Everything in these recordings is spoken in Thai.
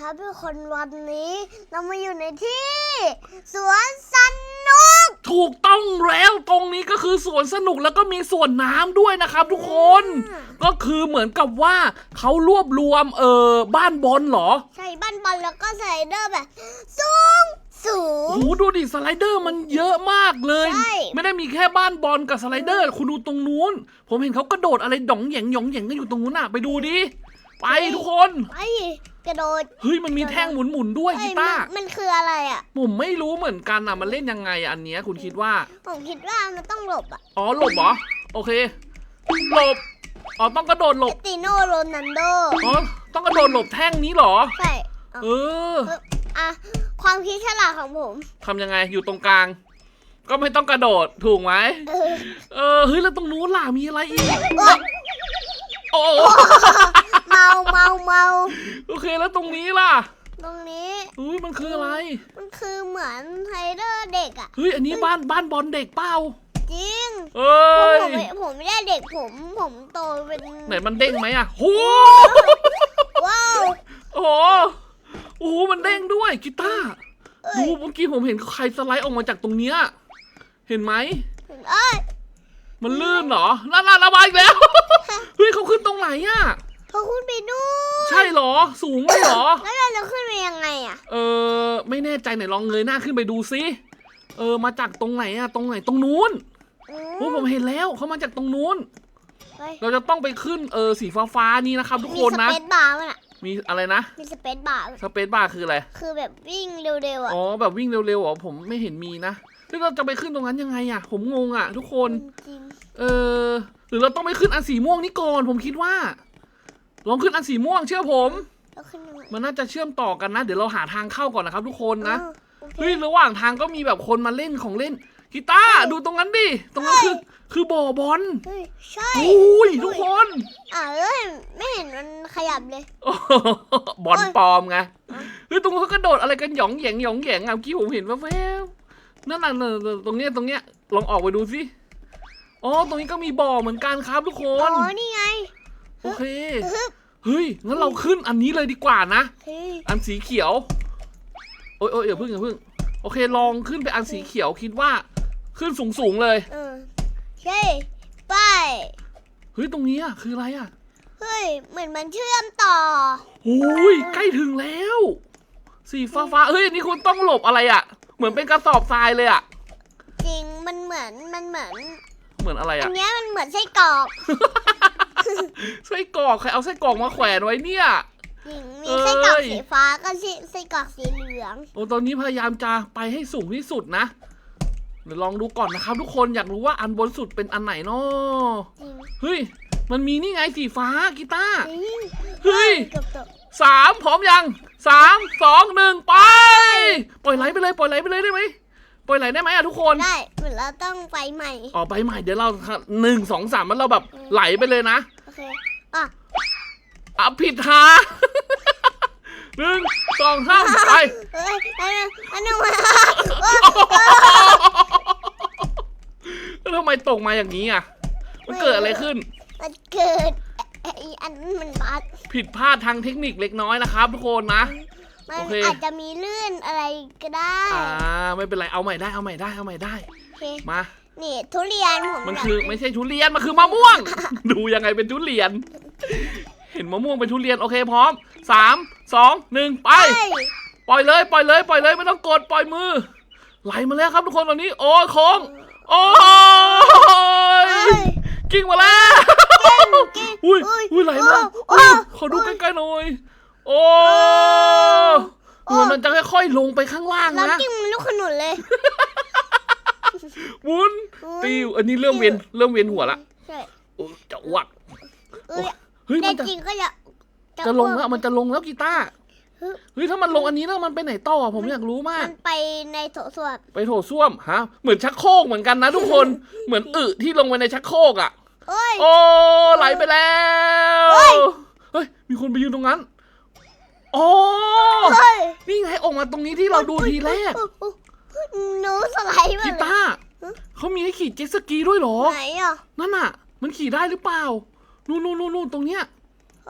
ครับทุกคนวันนี้เรามาอยู่ในที่ สวนสนุก ถูกต้องแล้วตรงนี้ก็คือสวนสนุกแล้วก็มีสวนน้ำด้วยนะครับ ทุกคน อืม ก็คือเหมือนกับว่าเขารวบรวมเออบ้านบอลเหรอใส่บ้านบอลแล้วก็สไลเดอร์แบบ สูงสูโอ้ง โหดูดิสไลเดอร์มันเยอะมากเลย ใช่ ไม่ได้มีแค่บ้านบอลกับสไลเดอร์ คุณดูตรงนู้น ผมเห็นเขากระโดดอะไรดองแหยงหยองแหยงกันอยู่ตรงนู้นน่ะ ไปดูดิไปทุกคน ไอ้ กระโดดเฮ้ยมันมีแท่งหมุนหมุนๆด้วยเอ้กียตาร์มันมันคืออะไรอะ ผมไม่รู้เหมือนกันอะมันเล่นยังไงอะอันเนี้ยคุณคิดว่า ผมคิดว่ามันต้องหลบอะอ๋อหลบเหรอโอเคหลบอ๋อต้องกระโดดหลบติโนโรนันโดอ๋อต้องกระโดดหลบแท่งนี้เหรอ ใช่เอาเอออะความคิดฉลาดของผมทำยังไงอยู่ตรงกลาง ก็ไม่ต้องกระโดดถูกไหมเออเออเฮ้ยแล้วตรงนู้นล่ะมีอะไรอีกโอ๊ยโอ้ เมาเมาเมาโอเคแล้วตรงนี้ล่ะตรงนี้อุ้ยมันคืออะไร มันคือเหมือนไฮเดอร์เด็กอะ เฮ้ยอันนี้บ้านบ้านบอลเด็กเปล่าจริงเอ้ผมยไม่ผมไม่ได้เด็กผมผมโตเป็นไหนมันเด้งไหมอะโหว้าวโอ้โหโอ้โหมันเด้งด้วยกีตาร์เอ้ดูยเมื่อกี้ผมเห็นใครสไลด์ออกมาจากตรงเนี้ยเห็นไหมเอ้ยมันลื่นเหรอน่าระบายอีกแล้วเฮ้ยเขาขึ้นตรงไหนอะ พอคุณไปดูใช่เหรอ สูงเลยเหรอ แล้วเราจะขึ้นไปยังไงอะ เออไม่แน่ใจไหนลองเงยหน้าขึ้นไปดูซิเออมาจากตรงไหนอะตรงไหนตรงนู้นอืโอ้ผมเห็นแล้วเขามาจากตรงนู้น เฮ้ยเราจะต้องไปขึ้นเออสีฟ้าฟ้าๆนี่นะครับ ทุกมีคนสนะ เปซบาร์มันอะ มีอะไรนะมีสเปซบาร์สเปซบาร์คืออะไร คือแบบวิ่งเร็วๆอะอ๋อแบบวิ่งเร็วๆอ๋อผมไม่เห็นมีนะแล้วเราจะไปขึ้นตรงนั้นยังไงอะผมงงอะทุกคน จริงเออหรือเราต้องไปขึ้นอันสีม่วงนี่ก่อนผมคิดว่า ลองขึ้นอันสีม่วงเชื่อผมๆแล้วขึ้นยังไงมันน่าจะเชื่อมต่อกันนะ เดี๋ยวเราหาทางเข้าก่อนนะครับ ทุกคนนะอ้าวโอเค เฮ้ยระหว่างทางก็มีแบบคนมาเล่นของเล่นกีตาร์ดูตรงนั้นดิ ตรงนั้นคือคือบ่อบอลเฮ้ยใช่อุ้ยทุกคนอ่าแล้วเห็นไม่เห็นมันขยับเลยบอลปลอมไงเฮ้ยตรงนั้นเขากระโดดอะไรกันหยองแหยงหยองแหยงอะเมื่อกี้ผมเห็นแวบๆนั่นน่ะนั่นน่ะตรงเนี้ยตรงเนี้ยลองออกไปดูสิอ๋อตรงนี้ก็มีบ่อเหมือนกันครับทุกคอ๋น อ นี่ไง โอเคฮึบเฮ้ย งั้นเราขึ้นอันนี้เลยดีกว่านะเฮ้ยอันสีเขียว โอ๊ยโอ๊ยอย่าพึ่งอย่าพึ่ง โอเค ลองขึ้นไปอันสีเขียวคิดว่าขึ้นสูงสูงๆเลย เออใช่ไป เฮ้ย ตรงนี้อะ คืออะไรอะ เฮ้ย เหมือนมันเชื่อมต่อโอ้ย ใกล้ถึงแล้ว สีฟ้าฟ้าๆเฮ้ยอันนี้คุณต้องหลบอะไรอะ เหมือนเป็นกระสอบทรายเลยอะ จริง มันเหมือน มันเหมือน เหมือนอะไรอัอะนเนี้ยมันเหมือนไส้กรอก ไส้กรอกใครเอาไส้กรอกมาแขวนไว้เนี่ยจริงมีเอ้ยไส้กรอกสีฟ้าก็ไส้ไส้กรอกสีเหลือง โอ้ตอนนี้พยายามจะไปให้สูงที่สุดนะเดี๋ยวลองดูก่อนนะครับ ทุกคนอยากรู้ว่าอันบนสุดเป็นอันไหนเนาะจริงเฮ้ย มันมีนี่ไงสีฟ้ากีตาร์จริงเฮ้ยเกือบตกสามพร้อมยังสามสองหนึ่งไป ปล่อยไหลไปเลยปล่อยไหลไปเลยได้ไหมปล่อยไหลได้ไหมอะทุกคนได้เหมือนเราต้องไปใหม่อ๋อไปใหม่เดี๋ยวเราหนึ่งสองสามมันเราแบบไหลไปเลยนะโอ เคอะอะผิดทางหนึ่งสองสามไปเฮ้ยอันนึงอันนึงมาเออแล้วทำไมตกมาอย่างนี้อะ มันเกิดอะไรขึ้น มันเกิดไอ้อันนั้นมันบัดผิดพลาดทางเทคนิคเล็กน้อยนะครับทุกคนนะ มันโอเค อาจจะมีลื่นอะไรก็ได้อ่าไม่เป็นไรเอาใหม่ได้เอาใหม่ได้เอาใหม่ได้ โอเคมา นี่ทุเรียนผมมันยากคือไม่ใช่ทุเรียน มันคือมะม่วง ดูยังไงเป็นทุเรียน เห็นมะม่วงเป็นทุเรียนโอเคพร้อมสามสองหนึ่งไปเฮ้ยปล่อยเลยปล่อยเลยปล่อยเลยไม่ต้องกดปล่อยมือ ไหลมาแล้วครับทุกคนตอนนี้ โอ้ยโค้งโอ้ยเฮ้ย กิ้งมาแล้วกิ้งอุ้ยอุ้ยอุ้ยไหลมาโอ้อุ้ยโอ้ขอดูใกล้ๆหน่อยโอ้เหมือนมันจะค่อยๆลงไปข้างล่างแล้วนะ กิ้งมันลูกขนุนเลย วุ้นติวอันนี้เริ่มเวียนเริ่มเวียนหัวละใช่โอ้ยจะอ้วกเอ้ยเฮ้ยแต่มันจะจริงก็จะจะลงอ้แล้วกมันจะลงแล้วกีตาร์ฮึเฮ้ยถ้ามันลงอันนี้แล้วมันไปไหนต่ออะผมอยากรู้มาก มันไปในโถส้วมไปโถส้วมฮะเหมือนชักโครกเหมือนกันนะทุกคนเหมือนอึที่ลงไปในชักโครกอะเอ้ยโอ้ไหลไปแล้วเฮ้ยเฮ้ยมีคนไปยืนตรงนั้นอ๋อเฮ้ยนี่ไงออกมาตรงนี้ที่เราดูทีแรกอุ๊ยอุ๊ย หนูสไลด์มากีเลยตาร์เขามีให้ขี่เจ็ตสกีด้วยเหรอ ไหนอะ นั่นน่ะ มันขี่ได้หรือเปล่า นู่นนู่นนู่นนู่นตรงเนี้ย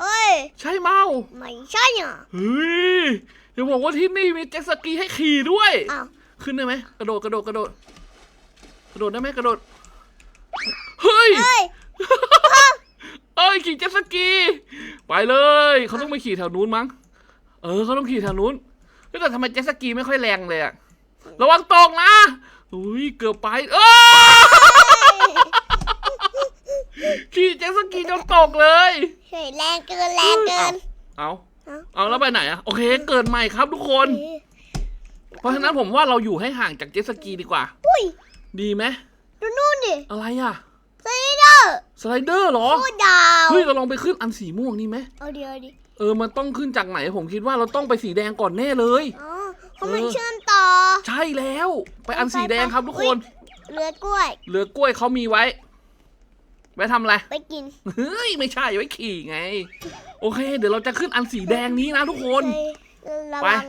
เฮ้ย ใช่เมาไม่ใช่อะเฮ้ยเดี๋ยวบอกว่าที่นี่มีเจ็ตสกีให้ขี่ด้วย อ้าวขึ้นได้ไหมกระโดดกระโดดกระโดด กระโดดได้ไหมกระโดด เฮ้ย เฮ้ย เอ้ยขี่เจ็ตสกีไปเลยเขาต้องไปขี่แถวนู้นมั้ง เออเขาต้องขี่แถวนู้นเฮ้ยแต่ทำไมเจ็ตสกีไม่ค่อยแรงเลยอะ ระวังตกนะอุ้ยเกือบไปเออขี่เจ็ตสกีจนตกเลยเฮ้ยแรงเกินแรงเกิน เอา เอาเอาแล้วไปไหนอะโอเค เกิดใหม่ครับทุกคนเฮ้ยเพราะฉะนั้นผมว่าเราอยู่ให้ห่างจากเจ็ตสกีดีกว่า อุ้ย ดีไหมดูนู่นดิ อะไรอะสไลเดอร์ สไลเดอร์เหรอโคตรยาวเฮ้ยเราลองไปขึ้นอันสีม่วงนี่ไหมเอาเดี๋ยวดิ เออ มันต้องขึ้นจากไหนผมคิดว่าเราต้องไปสีแดงก่อนแน่เลย อ๋อ เขามันเออเชื่อมต่อ ใช่แล้ว ไปอันสีแดงครับทุกคน เรือกล้วยเหลือกล้วยเขามีไว้ ไว้ทำอะไร ไปกิน เฮ้ย ไม่ใช่ ไว้ขี่ไง โอเค เดี๋ยวเราจะขึ้นอันสีแดงนี้นะทุกคนเฮ้ยระไปวัง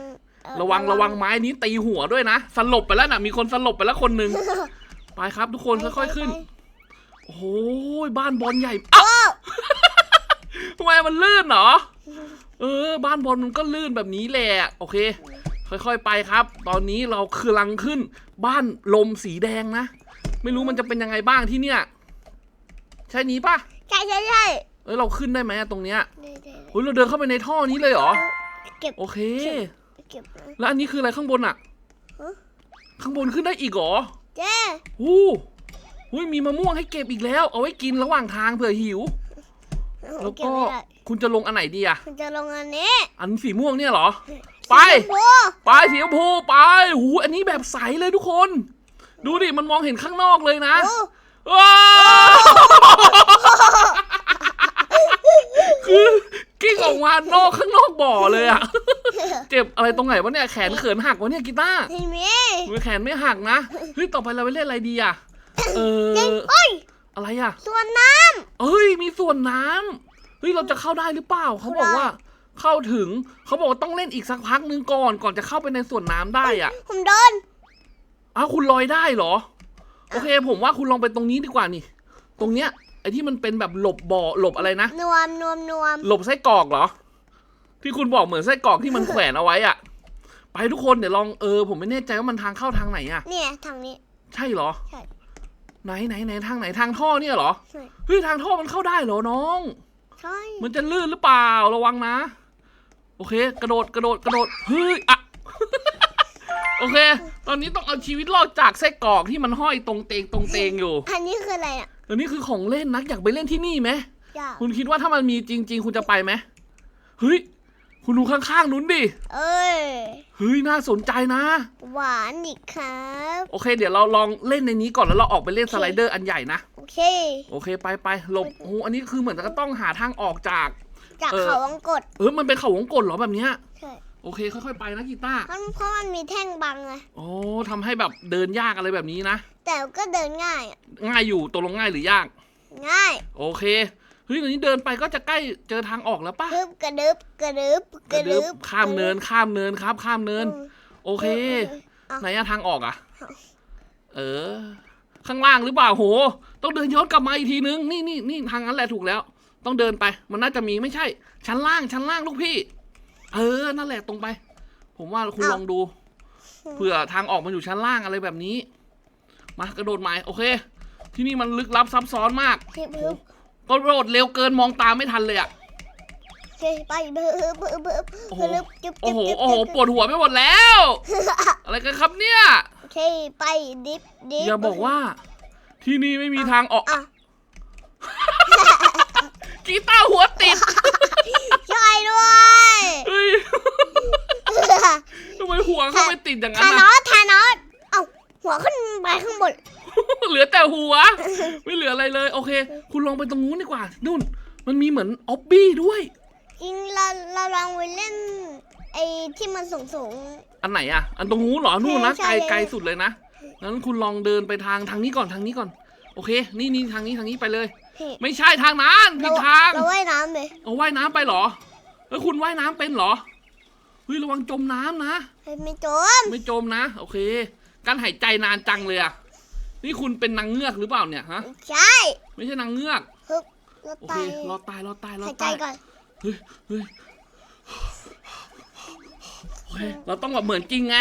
เอ่อระวังระวังไม้นี้ตีหัวด้วยนะ สลบไปแล้วนะมีคนสลบไปแล้วคนหนึ่งไปครับทุกคนค่อยๆขึ้นไปโอ้โหบ้านบอลใหญ่อ้าวโอ้ทำไมมันลื่นเหรอ เออ บ้านบอลมันก็ลื่นแบบนี้แหละ โอเค ค่อยๆไปครับ ตอนนี้เรากำลังขึ้นบ้านลมสีแดงนะ ไม่รู้มันจะเป็นยังไงบ้างที่เนี่ย ใช่นี้ปะใช่ใช่ใช่เอ้ยเราขึ้นได้ไหมอะตรงเนี้ยเดี๋ยวเดี๋ยวเฮ้ยเราเดินเข้าไปในท่อนี้เลยเหรอ เก็บโอเค เก็บนะแล้วอันนี้คืออะไรข้างบนอะฮะข้างบนขึ้นได้อีกเหรอเจ๊หูหูยมีมะม่วงให้เก็บอีกแล้ว เอาไว้กินระหว่างทางเผื่อหิว แล้วเก็บก็ไม่ได้คุณจะลงอันไหนดีอะมันจะลงอันนี้ อันสีม่วงเนี่ยเหรอ ไป สีชมพูไปสีชมพูไปหูอันนี้แบบใสเลยทุกคน ดูดิมันมองเห็นข้างนอกเลยนะโอ้ว้าวคือกิ้งออกมานอกข้างนอกบ่อเลยอะเจ็บอะไรตรงไหนวะเนี่ยแขนเขินหักวะเนี่ยกีตาร์เห็นไหมมือแขนไม่หักนะเฮ้ยต่อไปเราไปเล่นอะไรดีอะเออเอ้ยอะไรอะส่วนน้เอ้ยมีส่วนน้ำเฮ้ยเราจะเข้าได้หรือเปล่าเขาบอกว่า เข้าถึงเขาบอกว่าต้องเล่นอีกสักพักนึงก่อนก่อนจะเข้าไปในส่วนน้ำได้อะำผมโดนอ้าวคุณลอยได้เหรอ โอเค ผมว่าคุณลองไปตรงนี้ดีกว่านี่ ตรงเนี้ยไอ้ที่มันเป็นแบบหลบบ่อหลบอะไรนะ นวมนวมนวมหลบไส้กรอกเหรอ ที่คุณบอกเหมือนไส้กรอกที่มันแขวนเอาไว้อะไปทุกคนเดี๋ยวลองเออผมไม่แน่ใจว่ามันทางเข้าทางไหนอะเนี่ยทางนี้ ใช่เหรอ ใช่ ไหนไหนไหนทางไหนทางท่อเนี่ยเหรอ ใช่ เฮ้ยทางท่อมันเข้าได้เหรอน้อง ใช่ มันจะลื่นหรือเปล่าระวังนะโอเค กระโดดกระโดดกระโดดเฮ้ยอะโอเค ตอนนี้ต้องเอาชีวิตรอดจากไส้กรอกที่มันห้อยตรงเตงตรงเตงอยู่อันนี้คืออะไรอะอันนี้คือของเล่นนักอยากไปเล่นที่นี่ไหมอยากคุณคิดว่าถ้ามันมีจริง ๆ คุณจะไปไหมเฮ้ยคุณดูข้างๆนู้นดิ เอ้ย เฮ้ย น่าสนใจนะ หวานอีกครับ โอเค เดี๋ยวเราลองเล่นในนี้ก่อนแล้วเราออกไปเล่นสไลเดอร์อันใหญ่นะ โอเค โอเค ไปไปหลบโอ้โหอันนี้คือเหมือนจะต้องหาทางออกจาก จากเออ เขาวังกดเออมันเป็นเขาวงกลเหรอแบบเนี้ย ใช่โอเค ค่อยๆ ไปนะกีตาร์เพราะเพราะมันมีแท่งบังไงโอ้ทำให้แบบเดินยากอะไรแบบนี้นะ แต่ก็เดินง่ายอะง่ายอยู่ตกลงง่ายหรือยาก ง่ายโอเค เฮ้ยตอนนี้เดินไปก็จะใกล้เจอทางออกแล้วปะกระดึบกระดึบกระดึบกระดึบข้ามเนินข้ามเนินครับ ข้ามเนิน โอเคเอาไหนอะทางออกอะเออ ข้างล่างหรือเปล่าโห ต้องเดินย้อนกลับมาอีกทีนึง นี่นี่นี่ทางนั้นแหละถูกแล้ว ต้องเดินไป มันน่าจะมีไม่ใช่ ชั้นล่างชั้นล่างลูกพี่ เออ นั่นแหละตรงไป ผมว่าคุณลองดู เผื่อทางออกมันอยู่ชั้นล่างอะไรแบบนี้ มากระโดดไม้โอเค ที่นี่มันลึกลับซับซ้อนมากเก็บเพิ่มกระโดดเร็วเกินมองตามไม่ทันเลยอะเก็บไปเพิ่มเพิ่มเพิ่มโอ้โหเพิ่มจุ๊บโอ้โหจุ๊บโอ้โหจุ๊บปวดหัวไปหมดแล้ว อะไรกันครับเนี่ยโอเคไปดิฟดิฟอย่าบอกว่า ที่นี่ไม่มีทางออกอะ กีตาร์หัวติดช่วยด้วยเฮ้ยทำไมหัวเข้าไปติดอย่างนั้ทานนนะอสทานอสเอ้าหัวขึ้นไปข้างบนเหลือแต่หัว ไม่เหลืออะไรเลย โอเค คุณลองไปตรงนู้นดีกว่านู่น มันมีเหมือนออบบี้ด้วย จริงเราเราลองไปเล่นไอ้ที่มันสูงสูง อันไหนอะอันตรงนู้นเหรอนู่นนะใช่ไกลใช่ ไกลสุดเลยนะงั้นคุณลองเดินไปทางทางนี้ก่อนทางนี้ก่อน โอเค นี่นี่ทางนี้ทางนี้ไปเลยๆ พี่ไม่ใช่ทางนั้นผิดทางเราว่ายน้ำเลยเอาว่ายน้ำไปเหรอเฮ้ยคุณว่ายน้ำเป็นเหรอเฮ้ยระวังจมน้ำนะเฮ้ยไม่จมไม่จมนะ โอเคการหายใจนานจังเลยอะนี่คุณเป็นนางเงือกหรือเปล่าเนี่ยฮะใช่ไม่ใช่นางเงือกฮึบเราโอตาเคยรอตายรอตายรอหายใจตายก่อนเฮ้ยเฮ้ยโอเคเราต้องแบบเหมือนจริงไง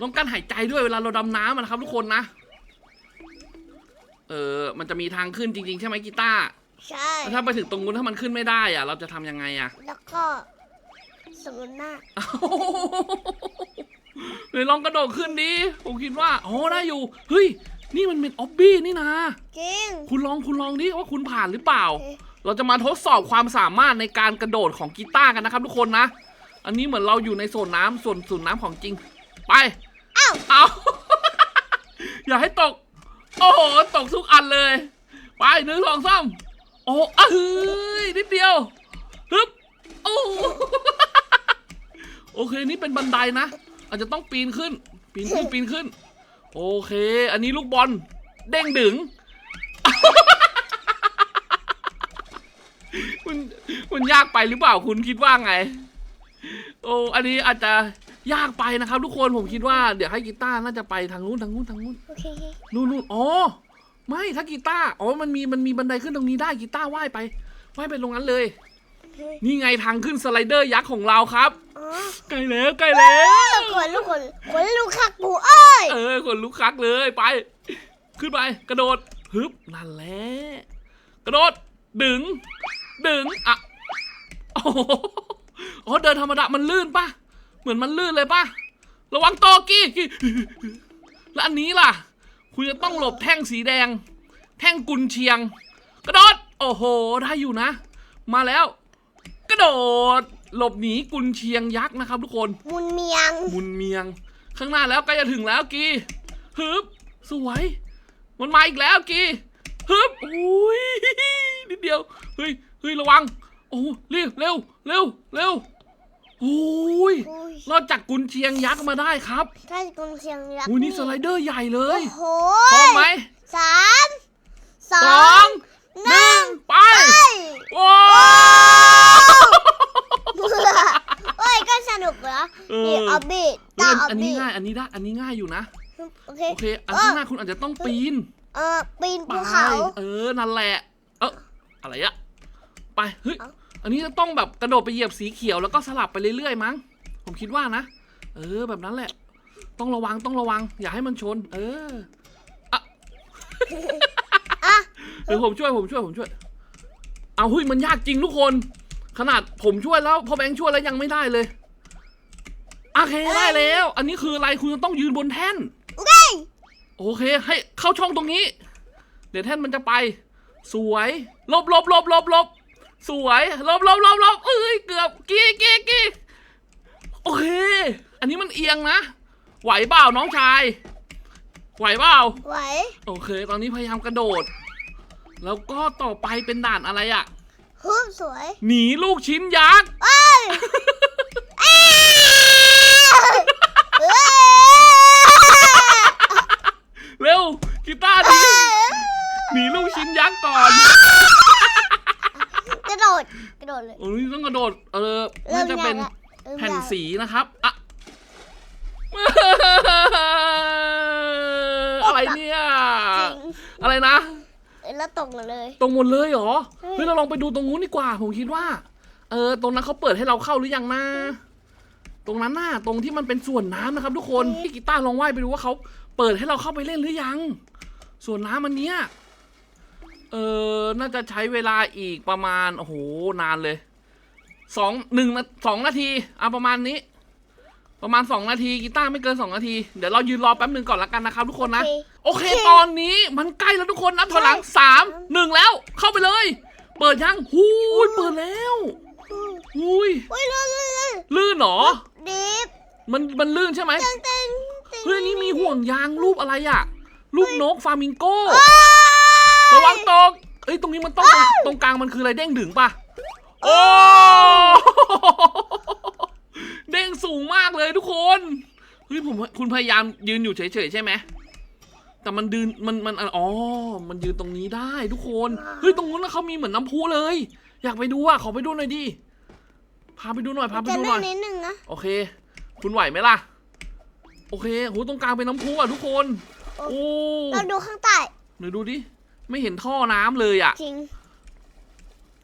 ต้องกั้นหายใจด้วยเวลาเราดำน้ำอะนะครับทุกคนนะ เออ มันจะมีทางขึ้นจริง ๆ ใช่ไหมกีตาร์ใช่ แล้วถ้าไปถึงตรงนู้นถ้ามันขึ้นไม่ได้อะเราจะทำยังไงอะ แล้วก็สมมติหน้าเอ้าเลยลองกระโดดขึ้นดิ ผมคิดว่าอ๋อได้อยู่ เฮ้ย นี่มันเป็นออบบี้นี่นะ จริง คุณลองคุณลองดิว่าคุณผ่านหรือเปล่าโอเคเราจะมาทดสอบความสามารถในการกระโดดของกีตาร์กันนะครับทุกคนนะ อันนี้เหมือนเราอยู่ในโซนน้ำส่วนส่วนน้ำของจริง ไป อ้าว เอา อย่าให้ตก โอ้โห ตกทุกอันเลย ไปหนึ่งสองสามโอ้เอ้ยนิดเดียวฮึบโอ้โอเคนี่เป็นบันไดนะ อาจจะต้องปีนขึ้น ปีนขึ้นปีนขึ้น โอเค อันนี้ลูกบอลเด้งดึงมันมันยากไปหรือเปล่าคุณคิดว่าไง โอ้อันนี้อาจจะ ยากไปนะครับ ทุกคนผมคิดว่าเดี๋ยวให้กีตาร์น่าจะไปทางนู้นทางนู้นทางนู้นโอเคนู่นนู่นอ๋อไม่ถ้ากีตาร์อ๋อมันมีมันมีบันไดขึ้นตรงนี้ได้กีตาร์ว่ายไปว่ายไปตรงนั้นเลยโอเคนี่ไงทางขึ้นสไลเดอร์ยักษ์ของเราครับอ๋อใกล้แล้วใกล้แล้วขนลูกขนขนลูกคักปูเอ้ยเออคนลุกคักเลยไป ขึ้นไปกระโดดฮึบนั่นแหละกระโดดดึง ดึงอะโอ้โหอ๋อเดินธรรมดามันลื่นปะ เหมือนมันลื่นเลยปะระวังโตกี้กี้แล้วอันนี้ล่ะ คุณจะต้องหลบแท่งสีแดง แท่งกุนเชียง กระโดด โอ้โห ได้อยู่นะ มาแล้ว กระโดด หลบหนีกุนเชียงยักษ์นะครับ ทุกคน มุนเมียง มุนเมียง ข้างหน้าแล้วใกล้จะถึงแล้วกีฮึบ สวย มันมาอีกแล้วกีฮึบอุ้ยนิดเดียว เฮ้ยเฮ้ยระวัง โอ้รีบเร็ว เร็ว เร็ว โอ้ยอุ้ยรอดจากกุนเชียงยักษ์มาได้ครับถ้ากุนเชียงยักษ์อุ้ยนี่สไลเดอร์ใหญ่เลโอ้ยโหพร้อมไหมสามสสอองงหนึ่งไปไปว้าวโอ้ยก็สนุกเหรอเอนี่อออบบี้เฮ้ตายออบอันนี้บี้ง่ายอันนี้ได้อันนี้ง่ายอยู่นะ โอเค โอเค อันข้างหน้าคุณอาจจะต้องปีนเออปีนไปภูเขา เออ นั่นแหละ เอออะไรอะ ไป เฮ้ย เอ้า อันนี้จะต้องแบบกระโดดไปเหยียบสีเขียวแล้วก็สลับไปเรื่อยๆมั้ง ผมคิดว่านะ เออแบบนั้นแหละ ต้องระวังต้องระวัง อย่าให้มันชน เอออะเดี๋ยวผมช่วยผมช่วยผมช่วย เอาเฮ้ยมันยากจริงทุกคน ขนาดผมช่วยแล้วพอแบงค์ช่วยแล้วยังไม่ได้เลยโอเคได้แล้ว อันนี้คืออะไรคุณจะต้องยืนบนแท่นโอเคโอเคให้เข้าช่องตรงนี้ เดี๋ยวแท่นมันจะไป สวยหลบหลบหลบหลบหลบ สวยหลบหลบหลบหลบเอ้ยเกือบกี้กี้กี้โอเค อันนี้มันเอียงนะ ไหวเปล่าน้องชาย ไหวเปล่าไหวโอเค ตอนนี้พยายามกระโดด แล้วก็ต่อไปเป็นด่านอะไรอะฮึบสวย หนีลูกชิ้นยักษ์เอ้ยเอ้ยเอ้ยเร็วกีตาร์หนีหนีลูกชิ้นยักษ์ก่อนกระโดดกระโดดเลย โอ้ยต้องกระโดด เออน่าจะเป็นริ่มยากละแผ่นเริ่มยากสีนะครับอะอะไรเนี่ยจริงอะไรนะแล้วตกมาเลยตรงหมดเลยเหรอใช่เฮ้ยเราลองไปดูตรงนู้นดีกว่า ผมคิดว่า เออ ตรงนั้นเขาเปิดให้เราเข้าหรือยังนะตรงนั้นน่ะ ตรงที่มันเป็นส่วนน้ำนะครับทุกคนพี่กีตาร์ลองว่ายไปดูว่าเขาเปิดให้เราเข้าไปเล่นหรือยัง ส่วนน้ำมันเนี้ย เออ น่าจะใช้เวลาอีกประมาณ โอ้โห นานเลยสองหนึ่งนาสองนาทีเอาประมาณนี้ ประมาณสองนาทีกีตาร์ไม่เกินสองนาที เดี๋ยวเรายืนรอแป๊บหนึ่งก่อนละกันนะครับทุกคนนะ โอเคโอเคตอนนี้มันใกล้แล้วทุกคนนับถอยหลังสามหนึ่งแล้ว เข้าไปเลย เปิดยังหูยเปิดแล้วหูยโอ้ยลื่นลื่นลื่นลื่นเหรอดิฟมันมันลื่นใช่ไหมเต้นเต้นต้เฮ้ยอันนี่มีห่วงยางรูปอะไรอะรูปนกฟามิงโก้อ้าย ระวังตกเอ้ยตรงนี้มันต้องตรงตรงกลางมันคืออะไรเด้งดึงปะโอ้เด้งสูงมากเลยทุกคนเฮ้ยผมคุณพยายามยืนอยู่เฉยๆใช่ไหมแต่มันดืนมันมันอ๋อ มันยืนตรงนี้ได้ทุกคนเฮ้ยตรงนู้นนะเขามีเหมือนน้ำพุเลย อยากไปดูอะขอไปดูหน่อยดิพาไปดูหน่อยพาไปจะดูหลื่น่อนยนิดนึงนะโอเค คุณไหวไหมล่ะ โอเคโหตรงกลางเป็นน้ำพุอะทุกคนโอ้เราดูข้างใต้เดี๋ยวดูดิ ไม่เห็นท่อน้ำเลยอะ จริง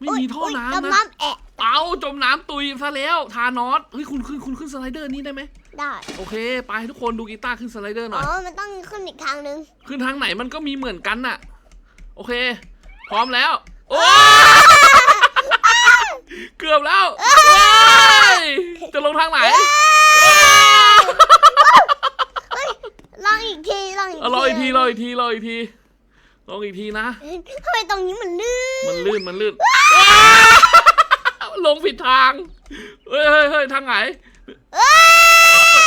ไม่มีท่ออุ๊ยน้ำดำนะ น้ำแอะเอาจมน้ำตุยซะแล้วทานอสเฮ้ยคุณขึ้นคุณขึ้นสไลเดอร์นี้ได้ไหมได้โอเค ไปทุกคนดูกีตาร์ขึ้นสไลเดอร์หน่อ๋อย อมันต้องขึ้นอีกทางนึงขึ้นทางไหนมันก็มีเหมือนกันน่ะ โอเค พร้อมแล้ว โอ้เกือบแล้วเฮ้ยจะลงทางไหนลองอีกทีลองอีกเอารออีกทีรออีกทีรออีกที ลองอีกทีนะ ทำไมตรงนี้มันลื่นมันลื่นมันลื่นลงผิดทาง เฮ้ยเฮ้ยเฮ้ยทางไหน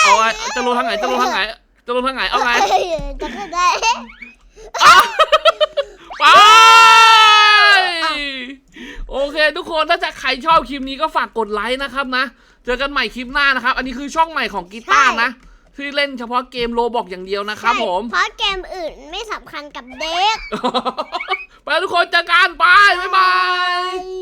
เอาไงจะลงทางไหน จะลงทางไหน จะลงทางไหน เอาไงเอ้ยจะขึ้นได้ไป โอเค ทุกคน ถ้าจะใครชอบคลิปนี้ก็ฝากกดไลค์นะครับนะ เจอกันใหม่คลิปหน้านะครับ อันนี้คือช่องใหม่ของกีตาร์นะ ที่เล่นเฉพาะเกมโลบอกอย่างเดียวนะครับผม เพราะเกมอื่นไม่สำคัญกับเด็ก ไปทุกคนเจอกันไปบ๊ายบาย